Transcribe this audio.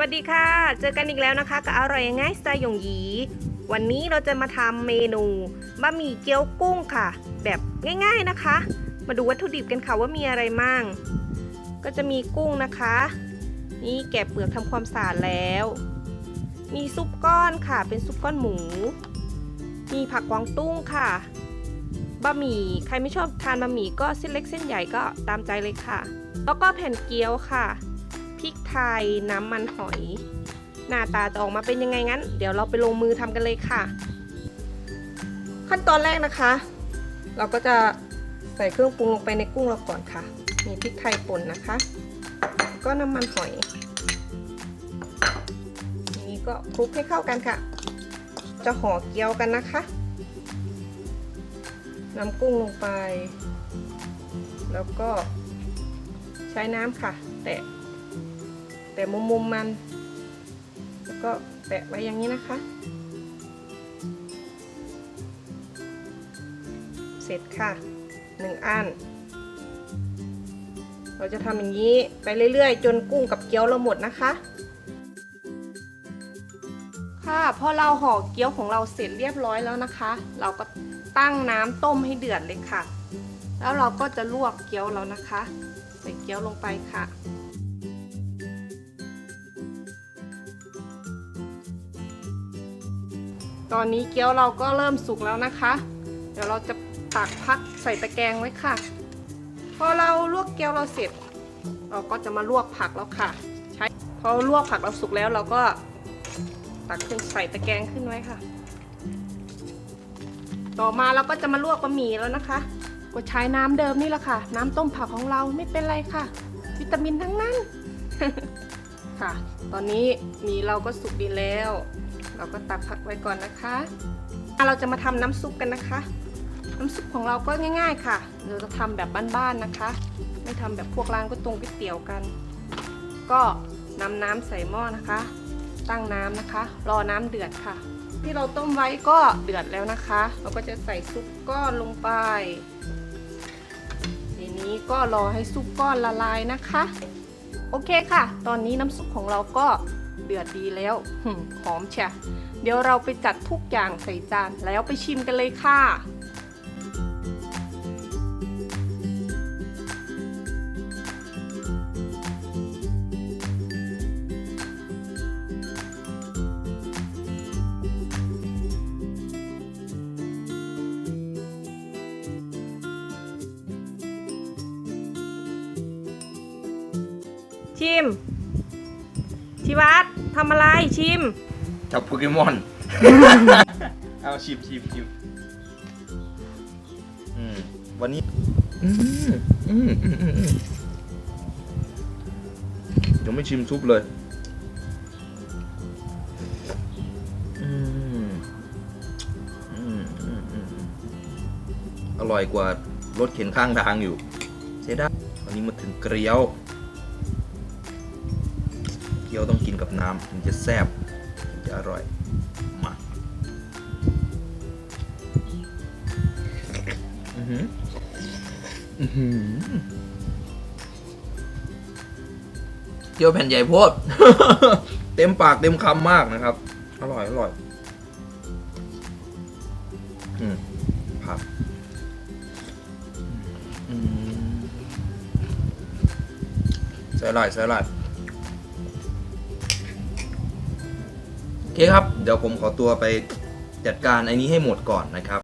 วัสดีค่ะ เจอกันอีกแล้วนะคะกับอร่อยง่ายสไตล์หยงหยี วันนี้เราจะมาทำเมนูบะหมี่เกี๊ยวกุ้งค่ะ แบบง่ายๆนะคะ มาดูวัตถุดิบกันค่ะว่ามีอะไรมั่ง ก็จะมีกุ้งนะคะ นี่แกะเปลือกทำความสะอาดแล้ว มีซุปก้อนค่ะ เป็นซุปก้อนหมู มีผักกวางตุ้งค่ะบะหมี่ใครไม่ชอบทานบะหมี่ก็เส้นเล็กเส้นใหญ่ก็ตามใจเลยค่ะ แล้วก็แผ่นเกี๊ยวค่ะ พริกไทยน้ำมันหอย หน้าตาจะออกมาเป็นยังไงงั้น เดี๋ยวเราไปลงมือทำกันเลยค่ะ ขั้นตอนแรกนะคะ เราก็จะใส่เครื่องปรุงลงไปในกุ้งเราก่อนค่ะ มีพริกไทยป่นนะคะ ก็น้ำมันหอยนี้ก็คลุกให้เข้ากันค่ะ จะห่อเกี๊ยวกันนะคะน้ำกุ้งลงไป แล้วก็ใช้น้ำค่ะ แตะ แต่มุมมุมๆมัน แล้วก็แปะไว้อย่างนี้นะคะ เสร็จค่ะหนึ่งอัน เราจะทำอย่างนี้ไปเรื่อยๆ จนกุ้งกับเกี๊ยวเราหมดนะคะ ค่ะพอเราห่อเกี๊ยวของเราเสร็จเรียบร้อยแล้วนะคะ เราก็ตั้งน้ำต้มให้เดือดเลยค่ะ แล้วเราก็จะลวกเกี๊ยวเรานะคะ ใส่เกี๊ยวลงไปค่ะ ตอนนี้เกี๊ยวเราก็เริ่มสุกแล้วนะคะ เดี๋ยวเราจะตักพักใส่ตะแกรงไว้ค่ะ พอเราลวกเกี๊ยวเราเสร็จ เราก็จะมาลวกผักแล้วค่ะ ใช้พอลวกผักเราสุกแล้วเราก็ตักขึ้นใส่ตะแกรงขึ้นไว้ค่ะ ต่อมาเราก็จะมาลวกบะหมี่แล้วนะคะ ก็ใช้น้ำเดิมนี่แหละค่ะ น้ำต้มผักของเราไม่เป็นไรค่ะ วิตามินทั้งนั้น ค่ะ ตอนนี้หมี่เราก็สุกดีแล้ว เราก็ตักพักไว้ก่อนนะคะเราจะมาทำน้ำซุปกันนะคะ น้ำซุปของเราก็ง่าย ๆ ค่ะ เราจะทำแบบบ้านๆนะคะ ไม่ทำแบบพวกร้านก๋วยตงก๋วยเตี๋ยวกัน ก็นำน้ำใส่หม้อนะคะ ตั้งน้ำนะคะ รอน้ำเดือดค่ะ ที่เราต้มไว้ก็เดือดแล้วนะคะ เราก็จะใส่ซุปก้อนลงไปทีนี้ก็รอให้ซุปก้อนละลายนะคะ โอเคค่ะ ตอนนี้น้ำซุปของเราก็เดือดดีแล้วหอมเชียเดี๋ยวเราไปจัดทุกอย่างใส่จานแล้วไปชิมกันเลยค่ะ ชิม ชิวัตทำอะไรชิม จับโปเกมอน เอาชิมชิมชิมอืมวันนี้อืมอืมอืมอืมอืมยังไม่ชิมซุปเลยอืมอืมอืมอืมอืมอร่อยกว่ารถเข็นข้างทางอยู่เสียดายวันนี้มาถึงเกลียว เกี๊ยวต้องกินกับน้ำถึงจะแซ่บถึงจะอร่อยมาอือหืออือหือเกี๊ยวแผ่นใหญ่โพด เต็มปากเต็มคำมากนะครับ อร่อยอร่อยอืมผักอืมใส่ลายใส่ลาย ครับ เดี๋ยวผมขอตัวไปจัดการไอ้นี้ให้หมดก่อนนะครับ